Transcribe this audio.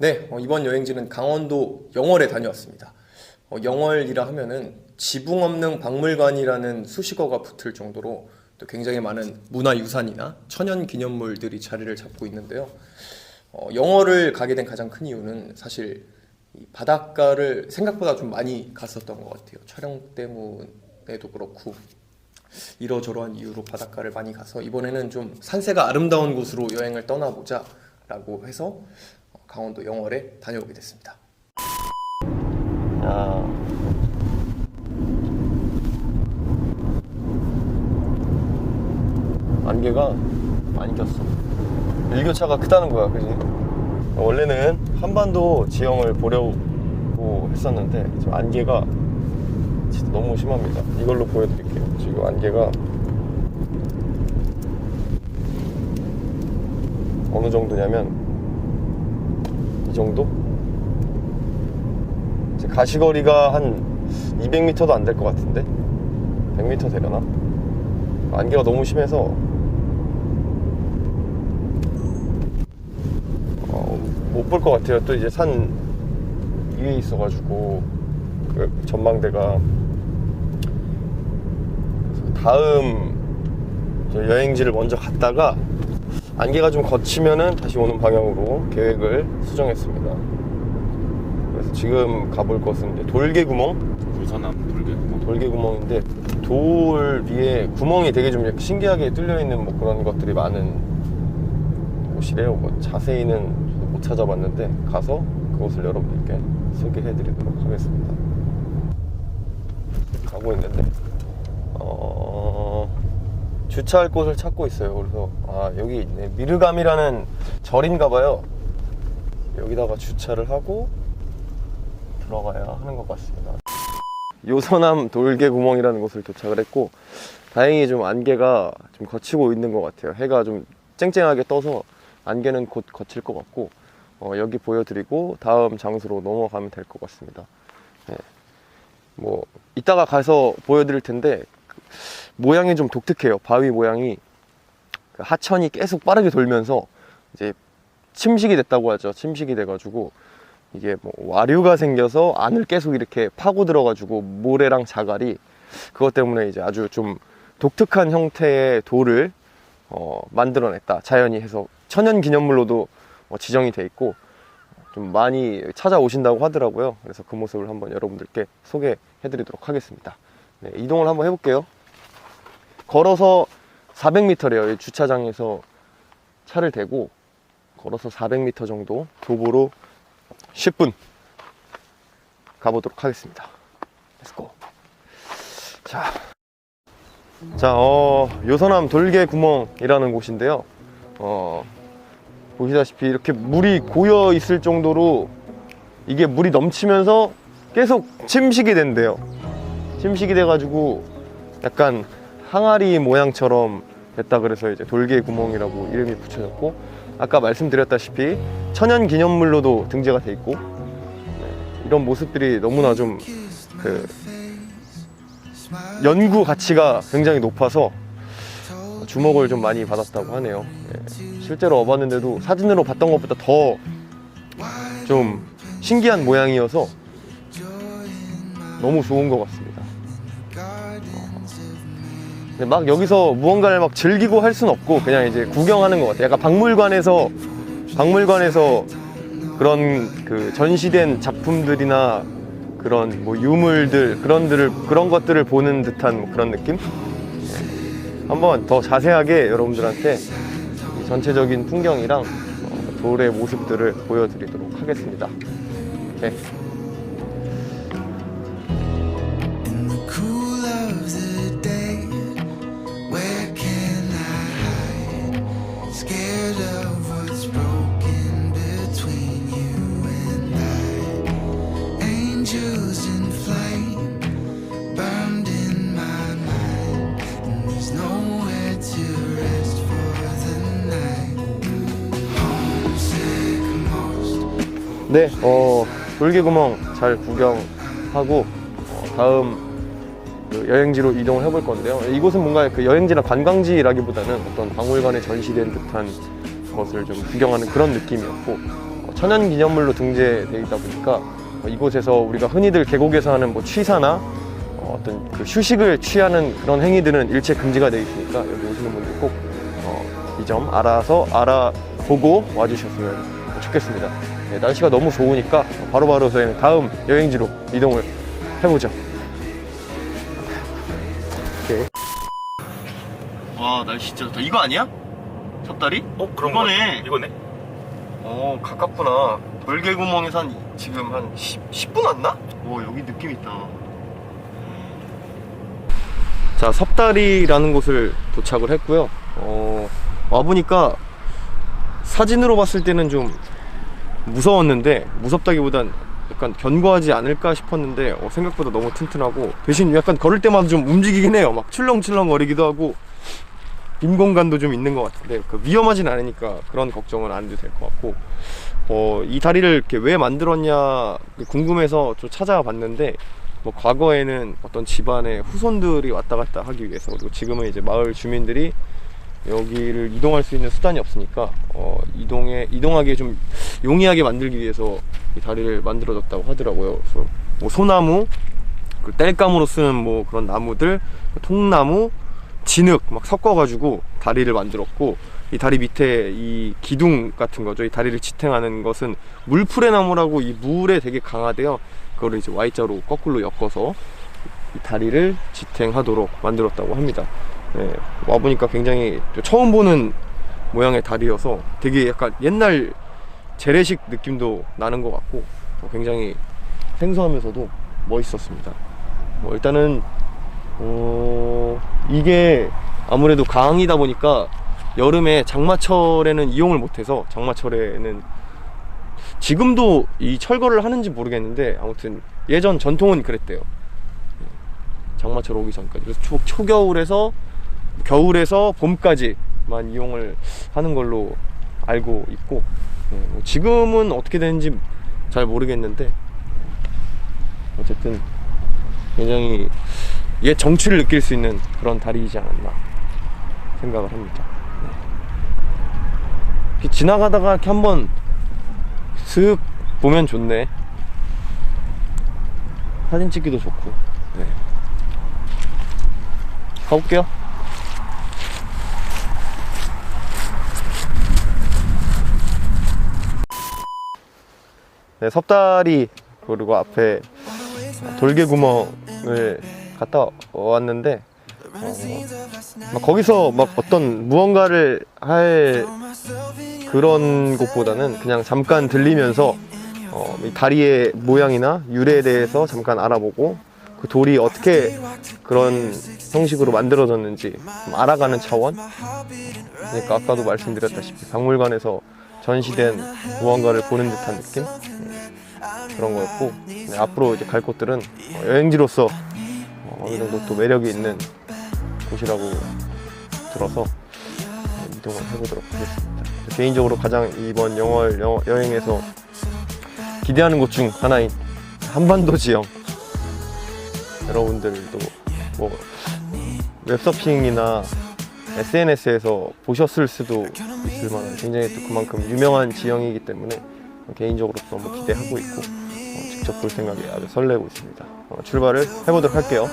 네, 어, 이번 여행지는 강원도 영월에 다녀왔습니다. 어, 영월이라 하면은 지붕 없는 박물관이라는 수식어가 붙을 정도로 또 굉장히 많은 문화유산이나 천연 기념물들이 자리를 잡고 있는데요. 어, 영월을 가게 된 가장 큰 이유는 사실 이 바닷가를 생각보다 좀 많이 갔었던 것 같아요. 촬영 때문에도 그렇고 이러저러한 이유로 바닷가를 많이 가서 이번에는 좀 산세가 아름다운 곳으로 여행을 떠나보자라고 해서 어, 강원도 영월에 다녀오게 됐습니다. 야. 안개가 많이 꼈어. 일교차가 크다는 거야, 그지? 원래는 한반도 지형을 보려고 했었는데 지금 안개가 진짜 너무 심합니다. 이걸로 보여드릴게요. 지금 안개가 어느 정도냐면 이 정도? 가시거리가 한 200m도 안 될 것 같은데 100m 되려나? 안개가 너무 심해서 어, 못볼 것 같아요. 또 이제 산 위에 있어가지고 그 전망대가 다음 저 여행지를 먼저 갔다가 안개가 좀 거치면은 다시 오는 방향으로 계획을 수정했습니다. 그래서 지금 가볼 곳은 이제 돌개구멍 유선암 돌개구멍 돌개구멍인데 돌 위에 구멍이 되게 좀 신기하게 뚫려 있는 뭐 그런 것들이 많은 곳이래요. 뭐 자세히는 못 찾아봤는데 가서 그곳을 여러분들께 소개해드리도록 하겠습니다. 가고 있는데 어, 주차할 곳을 찾고 있어요. 그래서 아 여기 있네 미르감이라는 절인가봐요. 여기다가 주차를 하고 들어가야 하는 것 같습니다. 요선암 돌개구멍이라는 곳을 도착을 했고 다행히 좀 안개가 좀 거치고 있는 것 같아요. 해가 좀 쨍쨍하게 떠서 안개는 곧 거칠 것 같고 어, 여기 보여드리고 다음 장소로 넘어가면 될 것 같습니다. 네. 뭐 이따가 가서 보여드릴 텐데 그 모양이 좀 독특해요. 바위 모양이 그 하천이 계속 빠르게 돌면서 이제 침식이 됐다고 하죠. 침식이 돼가지고 이게 뭐 와류가 생겨서 안을 계속 이렇게 파고 들어가지고 모래랑 자갈이 그것 때문에 이제 아주 좀 독특한 형태의 돌을 어, 만들어냈다 자연이 해서 천연 기념물로도 어, 지정이 돼 있고 좀 많이 찾아오신다고 하더라고요 그래서 그 모습을 한번 여러분들께 소개해드리도록 하겠습니다 네, 이동을 한번 해볼게요 걸어서 400m래요 주차장에서 차를 대고 걸어서 400m 정도 도보로 10분 가보도록 하겠습니다. 렛츠고. 자, 자, 어, 요선암 돌개 구멍이라는 곳인데요. 어, 보시다시피 이렇게 물이 고여 있을 정도로 이게 물이 넘치면서 계속 침식이 된대요. 침식이 돼가지고 약간 항아리 모양처럼 됐다 그래서 이제 돌개 구멍이라고 이름이 붙여졌고 아까 말씀드렸다시피 천연 기념물로도 등재가 돼 있고 네, 이런 모습들이 너무나 좀 그 연구 가치가 굉장히 높아서 주목을 좀 많이 받았다고 하네요. 네, 실제로 와봤는데도 사진으로 봤던 것보다 더 좀 신기한 모양이어서 너무 좋은 것 같습니다. 근데 막 여기서 무언가를 막 즐기고 할 수는 없고 그냥 이제 구경하는 것 같아요. 약간 박물관에서 박물관에서 그런 그 전시된 작품들이나 그런 뭐 유물들 그런 들을 그런 것들을 보는 듯한 뭐 그런 느낌? 네. 한번 더 자세하게 여러분들한테 이 전체적인 풍경이랑 어, 돌의 모습들을 보여드리도록 하겠습니다. 네. In 네, 어, 돌개구멍 잘 구경하고 어, 다음 그 여행지로 이동을 해볼 건데요. 이곳은 뭔가 그 여행지나 관광지라기보다는 어떤 박물관에 전시된 듯한 것을 좀 구경하는 그런 느낌이었고 어, 천연 기념물로 등재되어 있다 보니까 어, 이곳에서 우리가 흔히들 계곡에서 하는 뭐 취사나 어, 어떤 그 휴식을 취하는 그런 행위들은 일체 금지가 되어 있으니까 여기 오시는 분들 꼭 이 점 알아서 알아보고 와주셨으면 좋겠습니다. 네, 날씨가 너무 좋으니까 바로바로 저희는 다음 여행지로 이동을 해보죠. 와 날씨 진짜 좋다. 이거 아니야? 섭다리? 어 그런 이거네. 거 이거네. 어 가깝구나. 돌개구멍에서 한 지금 한 10, 10 분 왔나? 오 여기 느낌 있다. 자 섭다리라는 곳을 도착을 했고요. 어, 와 보니까 사진으로 봤을 때는 좀 무서웠는데 무섭다기보단 약간 견고하지 않을까 싶었는데 어, 생각보다 너무 튼튼하고 대신 약간 걸을 때마다 좀 움직이긴 해요. 막 출렁출렁 거리기도 하고 빈 공간도 좀 있는 것 같은데 그 위험하진 않으니까 그런 걱정은 안 해도 될 것 같고 어, 이 다리를 이렇게 왜 만들었냐 궁금해서 좀 찾아봤는데 뭐 과거에는 어떤 집안의 후손들이 왔다 갔다 하기 위해서 그리고 지금은 이제 마을 주민들이 여기를 이동할 수 있는 수단이 없으니까 어, 이동에 이동하기에 좀 용이하게 만들기 위해서 이 다리를 만들어졌다고 하더라고요. 그래서 뭐 소나무, 그 땔감으로 쓰는 뭐 그런 나무들, 통나무, 진흙 막 섞어가지고 다리를 만들었고 이 다리 밑에 이 기둥 같은 거죠. 이 다리를 지탱하는 것은 물풀의 나무라고 이 물에 되게 강하대요. 그거를 이제 Y자로 거꾸로 엮어서 이 다리를 지탱하도록 만들었다고 합니다. 네, 와보니까 굉장히 처음 보는 모양의 다리여서 되게 약간 옛날 재래식 느낌도 나는 것 같고 어, 굉장히 생소하면서도 멋있었습니다. 뭐 일단은 어, 이게 아무래도 강이다 보니까 여름에 장마철에는 이용을 못해서 장마철에는 지금도 이 철거를 하는지 모르겠는데 아무튼 예전 전통은 그랬대요. 장마철 오기 전까지. 그래서 초, 초겨울에서 겨울에서 봄까지만 이용을 하는 걸로 알고 있고 네, 뭐 지금은 어떻게 되는지 잘 모르겠는데 어쨌든 굉장히 옛 정취를 느낄 수 있는 그런 다리이지 않았나 생각을 합니다. 네. 이렇게 지나가다가 이렇게 한번 슥 보면 좋네. 사진 찍기도 좋고. 네. 가볼게요. 네, 섭다리 그리고 앞에 돌개구멍을 갔다 왔는데 어, 막 거기서 막 어떤 무언가를 할 그런 곳보다는 그냥 잠깐 들리면서 어, 이 다리의 모양이나 유래에 대해서 잠깐 알아보고 그 돌이 어떻게 그런 형식으로 만들어졌는지 좀 알아가는 차원? 그러니까 아까도 말씀드렸다시피 박물관에서 전시된 무언가를 보는 듯한 느낌? 음, 그런 거였고 네, 앞으로 이제 갈 곳들은 어, 여행지로서 어, 어느 정도 또 매력이 있는 곳이라고 들어서 네, 이동을 해보도록 하겠습니다. 개인적으로 가장 이번 영월 여, 여행에서 기대하는 곳 중 하나인 한반도 지형 여러분들도 뭐 웹서핑이나 SNS에서 보셨을 수도 있을 만한 굉장히 또 그만큼 유명한 지형이기 때문에 개인적으로 너무 기대하고 있고 어, 직접 볼 생각에 아주 설레고 있습니다. 어, 출발을 해보도록 할게요.